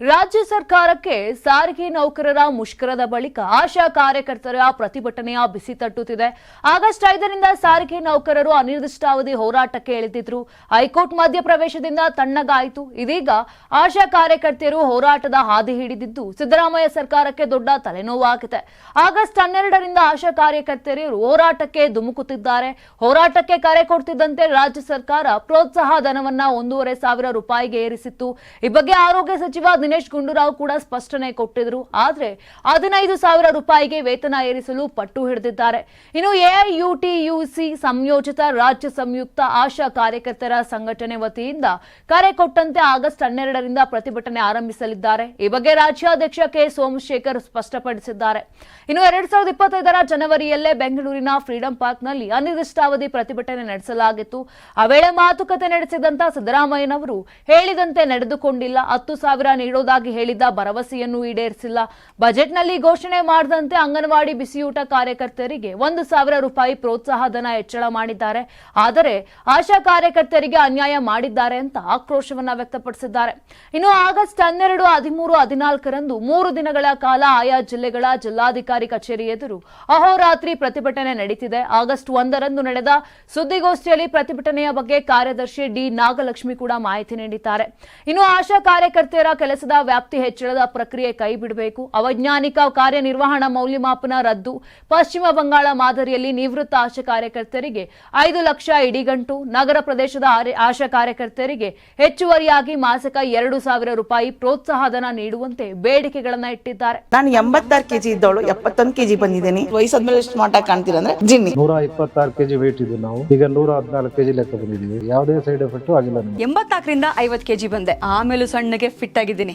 ರಾಜ್ಯ ಸರ್ಕಾರಕ್ಕೆ ಸಾರಿಗೆ ನೌಕರರ ಮುಷ್ಕರದ ಬಳಿಕ ಆಶಾ ಕಾರ್ಯಕರ್ತರ ಪ್ರತಿಭಟನೆಯ ಬಿಸಿ ತಟ್ಟುತ್ತಿದೆ. ಆಗಸ್ಟ್ ಐದರಿಂದ ಸಾರಿಗೆ ನೌಕರರು ಅನಿರ್ದಿಷ್ಟಾವಧಿ ಹೋರಾಟಕ್ಕೆ ಇಳಿದಿದ್ರು. ಹೈಕೋರ್ಟ್ ಮಧ್ಯಪ್ರವೇಶದಿಂದ ತಣ್ಣಗಾಯಿತು. ಇದೀಗ ಆಶಾ ಕಾರ್ಯಕರ್ತೆಯರು ಹೋರಾಟದ ಹಾದಿ ಹಿಡಿದಿದ್ದು ಸಿದ್ದರಾಮಯ್ಯ ಸರ್ಕಾರಕ್ಕೆ ದೊಡ್ಡ ತಲೆನೋವಾಗಿದೆ. ಆಗಸ್ಟ್ ಹನ್ನೆರಡರಿಂದ ಆಶಾ ಕಾರ್ಯಕರ್ತೆಯರು ಹೋರಾಟಕ್ಕೆ ಧುಮುಕುತ್ತಿದ್ದಾರೆ. ಹೋರಾಟಕ್ಕೆ ಕರೆ ಕೊಡ್ತಿದ್ದಂತೆ ರಾಜ್ಯ ಸರ್ಕಾರ ಪ್ರೋತ್ಸಾಹ ಧನವನ್ನ ಒಂದೂವರೆ ಸಾವಿರ ರೂಪಾಯಿಗೆ ಏರಿಸಿತ್ತು. ಈ ಬಗ್ಗೆ ಆರೋಗ್ಯ ಸಚಿವ ದಿನೇಶ್ ಗುಂಡೂರಾವ್ ಕೂಡ ಸ್ಪಷ್ಟನೆ ಕೊಟ್ಟಿದ್ರು. ಆದ್ರೆ ಹದಿನೈದು ಸಾವಿರ ರೂಪಾಯಿಗೆ ವೇತನ ಏರಿಸಲು ಪಟ್ಟು ಹಿಡಿದಿದ್ದಾರೆ. ಇನ್ನು ಎಐಯುಟಿಯುಸಿ ಸಂಯೋಜಿತ ರಾಜ್ಯ ಸಂಯುಕ್ತ ಆಶಾ ಕಾರ್ಯಕರ್ತರ ಸಂಘಟನೆ ವತಿಯಿಂದ ಕರೆ ಕೊಟ್ಟಂತೆ ಆಗಸ್ಟ್ ಹನ್ನೆರಡರಿಂದ ಪ್ರತಿಭಟನೆ ಆರಂಭಿಸಲಿದ್ದಾರೆ. ಈ ಬಗ್ಗೆ ರಾಜ್ಯಾಧ್ಯಕ್ಷ ಕೆ. ಸೋಮಶೇಖರ್ ಸ್ಪಷ್ಟಪಡಿಸಿದ್ದಾರೆ. ಇನ್ನು ಎರಡ್ ಸಾವಿರದ ಇಪ್ಪತ್ತೈದರ ಜನವರಿಯಲ್ಲೇ ಬೆಂಗಳೂರಿನ ಫ್ರೀಡಂ ಪಾರ್ಕ್ನಲ್ಲಿ ಅನಿರ್ದಿಷ್ಟಾವಧಿ ಪ್ರತಿಭಟನೆ ನಡೆಸಲಾಗಿತ್ತು. ಆ ವೇಳೆ ಮಾತುಕತೆ ನಡೆಸಿದಂತ ಸಿದ್ದರಾಮಯ್ಯನವರು ಹೇಳಿದಂತೆ ನಡೆದುಕೊಂಡಿಲ್ಲ. ಹತ್ತು ಸಾವಿರ ನೀಡೋದಾಗಿ ಹೇಳಿದ್ದ ಭರವಸೆಯನ್ನು ಈಡೇರಿಸಿಲ್ಲ. ಬಜೆಟ್ನಲ್ಲಿ ಘೋಷಣೆ ಮಾಡದಂತೆ ಅಂಗನವಾಡಿ ಬಿಸಿಯೂಟ ಕಾರ್ಯಕರ್ತರಿಗೆ ಒಂದು ಸಾವಿರ ರೂಪಾಯಿ ಪ್ರೋತ್ಸಾಹ ಧನ ಹೆಚ್ಚಳ ಮಾಡಿದ್ದಾರೆ. ಆದರೆ ಆಶಾ ಕಾರ್ಯಕರ್ತರಿಗೆ ಅನ್ಯಾಯ ಮಾಡಿದ್ದಾರೆ ಅಂತ ಆಕ್ರೋಶವನ್ನ ವ್ಯಕ್ತಪಡಿಸಿದ್ದಾರೆ. ಇನ್ನು ಆಗಸ್ಟ್ ಹನ್ನೆರಡು, ಹದಿಮೂರು, ಹದಿನಾಲ್ಕರಂದು ಮೂರು ದಿನಗಳ ಕಾಲ ಆಯಾ ಜಿಲ್ಲೆಗಳ ಜಿಲ್ಲಾಧಿಕಾರಿ ಕಚೇರಿ ಎದುರು ಅಹೋರಾತ್ರಿ ಪ್ರತಿಭಟನೆ ನಡೀತಿದೆ. ಆಗಸ್ಟ್ ಒಂದರಂದು ನಡೆದ ಸುದ್ದಿಗೋಷ್ಠಿಯಲ್ಲಿ ಪ್ರತಿಭಟನೆಯ ಬಗ್ಗೆ ಕಾರ್ಯದರ್ಶಿ ಡಿ ನಾಗಲಕ್ಷ್ಮಿ ಕೂಡ ಮಾಹಿತಿ ನೀಡಿದ್ದಾರೆ. ಇನ್ನು ಆಶಾ ಕಾರ್ಯಕರ್ತೆಯರ ಕೆಲಸದ ವ್ಯಾಪ್ತಿ ಹೆಚ್ಚಳದ ಪ್ರಕ್ರಿಯೆ ಕೈ ಕೈಬಿಡಬೇಕು. ಅವೈಜ್ಞಾನಿಕ ಕಾರ್ಯನಿರ್ವಹಣಾ ಮೌಲ್ಯಮಾಪನ ರದ್ದು. ಪಶ್ಚಿಮ ಬಂಗಾಳ ಮಾದರಿಯಲ್ಲಿ ನಿವೃತ್ತ ಆಶಾ ಕಾರ್ಯಕರ್ತರಿಗೆ ಐದು ಲಕ್ಷ ಇಡಿಗಂಟು. ನಗರ ಪ್ರದೇಶದ ಆಶಾ ಕಾರ್ಯಕರ್ತರಿಗೆ ಹೆಚ್ಚುವರಿಯಾಗಿ ಮಾಸಿಕ ಎರಡು ಸಾವಿರ ರೂಪಾಯಿ ಪ್ರೋತ್ಸಾಹಧನ ನೀಡುವಂತೆ ಬೇಡಿಕೆಗಳನ್ನ ಇಟ್ಟಿದ್ದಾರೆ. ನಾನು ಎಂಬತ್ತಾರು ಕೆಜಿ ಇದ್ದವಳು ಎಪ್ಪತ್ತೊಂದು ಕೆಜಿ ಬಂದಿದ್ದೀನಿ. ವಯಸ್ಸಾದ್ಮೇಲೆ ಸ್ಮಾರ್ಟ್ ಆಗಿ ಕಾಣ್ತೀರಂದ್ರೆ ಜಿನ್ನಿ. ನೂರ ಇಪ್ಪತ್ತಾರು ಕೆಜಿ ವೇಟ್ ಇದ್ದು ನಾವು. ಈಗ ನೂರ ಹದಿನಾಲ್ಕು ಕೆಜಿ ಲೆಕ್ಕ ಬಂದಿದ್ದೀವಿ. ಯಾವುದೇ ಸೈಡ್ ಎಫೆಕ್ಟ್ ಆಗಿಲ್ಲ ಎಂಬತ್ತಾಕರಿಂದ ಎಂಬತ್ನಾಲ್ಕರಿಂದ ಐವತ್ ಕೆಜಿ ಬಂದೆ. ಆಮೇಲೆ ಸಣ್ಣಗೆ ಫಿಟ್ ಆಗಿದ್ದೀನಿ.